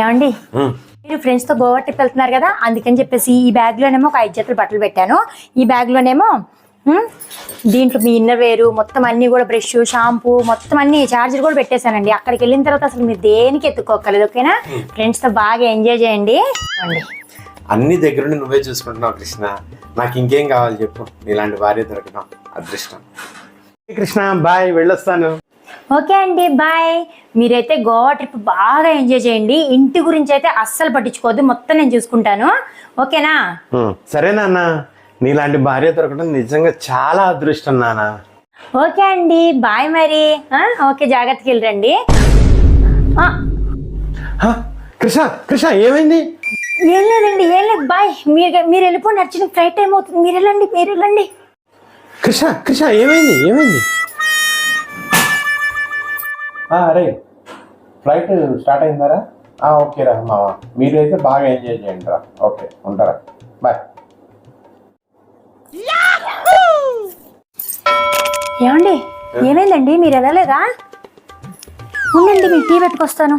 ఏమండి? మీరు ఫ్రెండ్స్తో గోవా ట్రిప్ వెళ్తున్నారు కదా అందుకని చెప్పేసి ఈ బ్యాగ్ లోనేమో ఒక ఐదు జతలు బట్టలు పెట్టాను. ఈ బ్యాగ్ లోనేమో దీంట్లో మీ ఇన్నర్ వేరు మొత్తం అన్ని కూడా బ్రష్ షాంపూ మొత్తం అన్ని చార్జర్ కూడా పెట్టేశానండి. అక్కడికి వెళ్ళిన తర్వాత అసలు మీరు దేనికి ఎత్తుకోకలేదు ఓకేనా ఫ్రెండ్స్తో బాగా ఎంజాయ్ చేయండి. అన్ని దగ్గరుండి నువ్వే చూసుకుంటున్నావు కృష్ణ. నాకు ఇంకేం కావాలి చెప్పు. నీలాంటి భార్య దొరకడం అదృష్టం. కృష్ణ బాయ్ వెళ్ళొస్తాను. ఓకే అండి బాయ్. మీరైతే గోవా ట్రిప్ బాగా ఎంజాయ్ చేయండి. ఇంటి గురించి అయితే అస్సలు పట్టించుకోవద్దు. మొత్తం నేను చూసుకుంటాను. ఓకేనా? ఉమ్, సరే నాన్న. నీలాంటి భార్య దొరకడం నిజంగా చాలా అదృష్టం నాన్న. ఓకే అండి బాయ్ మరి. ఓకే జాగ్రత్తకి వెళ్ళరండి. కృష్ణ కృష్ణ ఏమైంది? ఏం లేదండి ఏం లేదు. బాయ్. మీరు మీరు వెళ్ళిపోండి. నచ్చిన ఫ్లైట్ టైం అవుతుంది. మీరు వెళ్ళండి మీరు వెళ్ళండి. కృష్ణ కృష్ణ ఏమైంది? ఏమైంది? అరే ఫ్లైట్ స్టార్ట్ అయిందారా? ఓకే రా మామ మీరు అయితే బాగా ఎంజాయ్ చేయండి రా. ఓకే ఉంటారా? బాయ్. ఏమండి? ఏమైందండి? మీరు వెళ్ళలేదా? ఉండండి మీకు టీ పెట్టుకొస్తాను